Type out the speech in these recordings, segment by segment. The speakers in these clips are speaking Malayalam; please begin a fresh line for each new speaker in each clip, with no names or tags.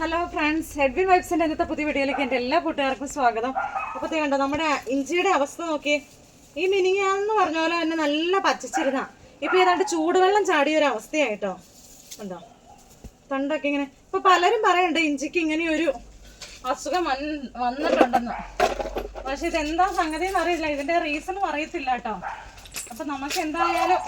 ഹലോ ഫ്രണ്ട്സ് ഹെഡ്വിൻ വൈബ്സിന്റെ ഇന്നത്തെ പുതിയ വീഡിയോയിലേക്ക് എന്റെ എല്ലാ കൂട്ടുകാർക്കും സ്വാഗതം. അപ്പോൾ കണ്ടോ നമ്മുടെ ഇഞ്ചിയുടെ അവസ്ഥ നോക്കി ഈ മിനിങ്ങാന്ന് പറഞ്ഞ പോലെ തന്നെ നല്ല പച്ചച്ചിരുന്ന. ഇപ്പൊ ഏതാണ്ട് ചൂടുവെള്ളം ചാടിയ ഒരു അവസ്ഥയായിട്ടോ. ഉണ്ടോ തണ്ടൊക്കെ ഇങ്ങനെ. ഇപ്പൊ പലരും പറയുന്നുണ്ട് ഇഞ്ചിക്ക് ഇങ്ങനെ ഒരു അസുഖം വന്ന് വന്നിട്ടുണ്ടെന്ന്. പക്ഷെ ഇതെന്താ സംഗതി എന്ന് അറിയില്ല. ഇതിന്റെ റീസൺ അറിയത്തില്ല കേട്ടോ. അപ്പൊ നമുക്ക് എന്തായാലും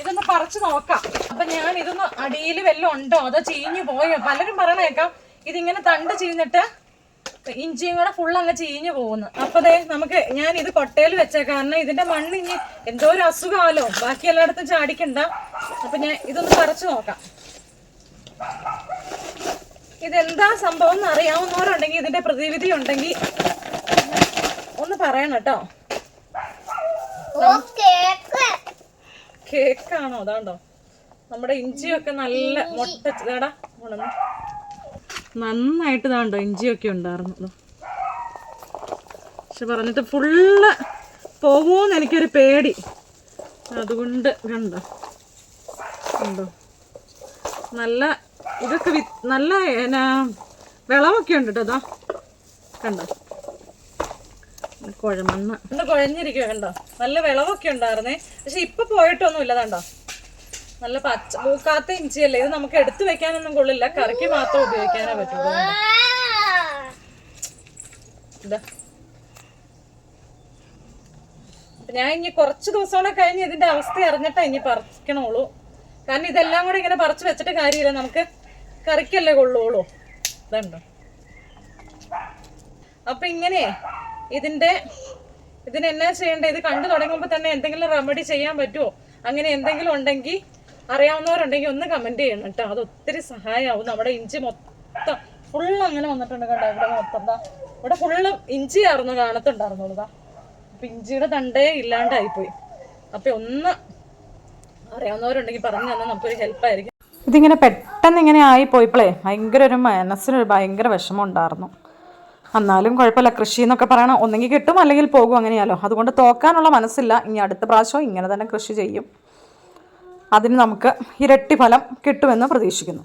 ഇതൊന്ന് പറിച്ചു നോക്കാം. അപ്പൊ ഞാൻ ഇതൊന്ന് അടിയിൽ വല്ലതും ഉണ്ടോ? അതോ ചീഞ്ഞു പോയോ? പലരും പറയണേക്കാം. ഇതിങ്ങനെ തണ്ട് ചീഞ്ഞിട്ട് ഇഞ്ചിയും കൂടെ ഫുൾ അങ്ങ് ചീഞ്ഞു പോകുന്നു. അപ്പൊ ദേ നമുക്ക് ഞാൻ ഇത് കൊട്ടയിൽ വെച്ചേ കാരണം ഇതിന്റെ മണ്ണ് ഇനി എന്തോ ഒരു അസുഖമാലോ ബാക്കി എല്ലായിടത്തും ചാടിക്കണ്ട. അപ്പൊ ഞാൻ ഇതൊന്ന് പറിച്ചു നോക്കാം. ഇതെന്താ സംഭവം എന്ന് അറിയാവുന്നവരുണ്ടെങ്കിൽ ഇതിന്റെ പ്രതിവിധി ഉണ്ടെങ്കിൽ ഒന്ന് പറയണം കേട്ടോ. കേക്കാണോ? അതാണ്ടോ നമ്മുടെ ഇഞ്ചിയൊക്കെ നല്ല മുട്ട ഇതാടാ ഉണന്ന്. നന്നായിട്ട് ഇതാണ്ടോ ഇഞ്ചിയൊക്കെ ഉണ്ടായിരുന്നു. പക്ഷെ പറഞ്ഞിട്ട് ഫുള്ള് പോകുമോന്ന് എനിക്കൊരു പേടി. അതുകൊണ്ട് കണ്ടോ? കണ്ടോ? നല്ല ഇതൊക്കെ വി നല്ല എന്നാ വിളവൊക്കെ ഉണ്ട് കേട്ടോ അതാ കണ്ടോ? കുഴമണ്ണ് ഒന്ന് കുഴഞ്ഞിരിക്കുക കണ്ടോ? നല്ല വിളവൊക്കെ ഉണ്ടായിരുന്നേ. പക്ഷെ ഇപ്പൊ പോയിട്ടൊന്നുമില്ല കണ്ടോ? നല്ല പച്ച മൂക്കാത്ത ഇഞ്ചിയല്ലേ? ഇത് നമുക്ക് എടുത്തു വെക്കാനൊന്നും കൊള്ളില്ല. കറിക്ക് മാത്രം ഉപയോഗിക്കാനേ പറ്റുള്ളൂ ഞാൻ ഇനി കുറച്ച് ദിവസം കൂടെ കഴിഞ്ഞ് ഇതിന്റെ അവസ്ഥ അറിഞ്ഞിട്ടാ ഇനി പറിക്കണുള്ളൂ. കാരണം ഇതെല്ലാം കൂടെ ഇങ്ങനെ പറിച്ചു വെച്ചിട്ട് കാര്യമില്ല. നമുക്ക് കറിക്കല്ലേ കൊള്ളുള്ളൂ. ഇതുണ്ടോ അപ്പൊ ഇങ്ങനെ ഇതിന്റെ ഇതിന് എന്നാ ചെയ്യേണ്ടത്? ഇത് കണ്ടു തുടങ്ങുമ്പോൾ തന്നെ എന്തെങ്കിലും റെമഡി ചെയ്യാൻ പറ്റുമോ അങ്ങനെ എന്തെങ്കിലും ഉണ്ടെങ്കിൽ അറിയാവുന്നവരുണ്ടെങ്കിൽ ഒന്ന് കമന്റ് ചെയ്യണം കേട്ടോ. അത് ഒത്തിരി സഹായമാവും നമ്മുടെ ഇഞ്ചി മൊത്തം ഫുള്ള് അങ്ങനെ വന്നിട്ടുണ്ട് കേട്ടോ ഇവിടെ മൊത്തം ഇവിടെ ഫുള്ള് ഇഞ്ചി ആയിരുന്നു കാണത്തുണ്ടായിരുന്നുള്ളതാ അപ്പൊ ഇഞ്ചിയുടെ തണ്ടേ ഇല്ലാണ്ടായിപ്പോയി. അപ്പൊ ഒന്ന് അറിയാവുന്നവരുണ്ടെങ്കിൽ പറഞ്ഞു തന്നാൽ നമുക്കൊരു ഹെൽപ്പായിരിക്കും
ഇതിങ്ങനെ പെട്ടെന്ന് ഇങ്ങനെ ആയിപ്പോയപ്പോഴേ ഭയങ്കര ഒരു മനസ്സിനൊരു ഭയങ്കര വിഷമം ഉണ്ടായിരുന്നു. എന്നാലും കുഴപ്പമില്ല. കൃഷി എന്നൊക്കെ പറയണം ഒന്നെങ്കിൽ കിട്ടും അല്ലെങ്കിൽ പോകും അങ്ങനെയാലോ. അതുകൊണ്ട് തോക്കാനുള്ള മനസ്സില്ല. ഇനി അടുത്ത പ്രാവശ്യം ഇങ്ങനെ തന്നെ കൃഷി ചെയ്യും. അതിന് നമുക്ക് ഇരട്ടി ഫലം കിട്ടുമെന്ന് പ്രതീക്ഷിക്കുന്നു.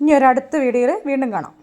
ഇനി ഒരു അടുത്ത വീഡിയോയിൽ വീണ്ടും കാണാം.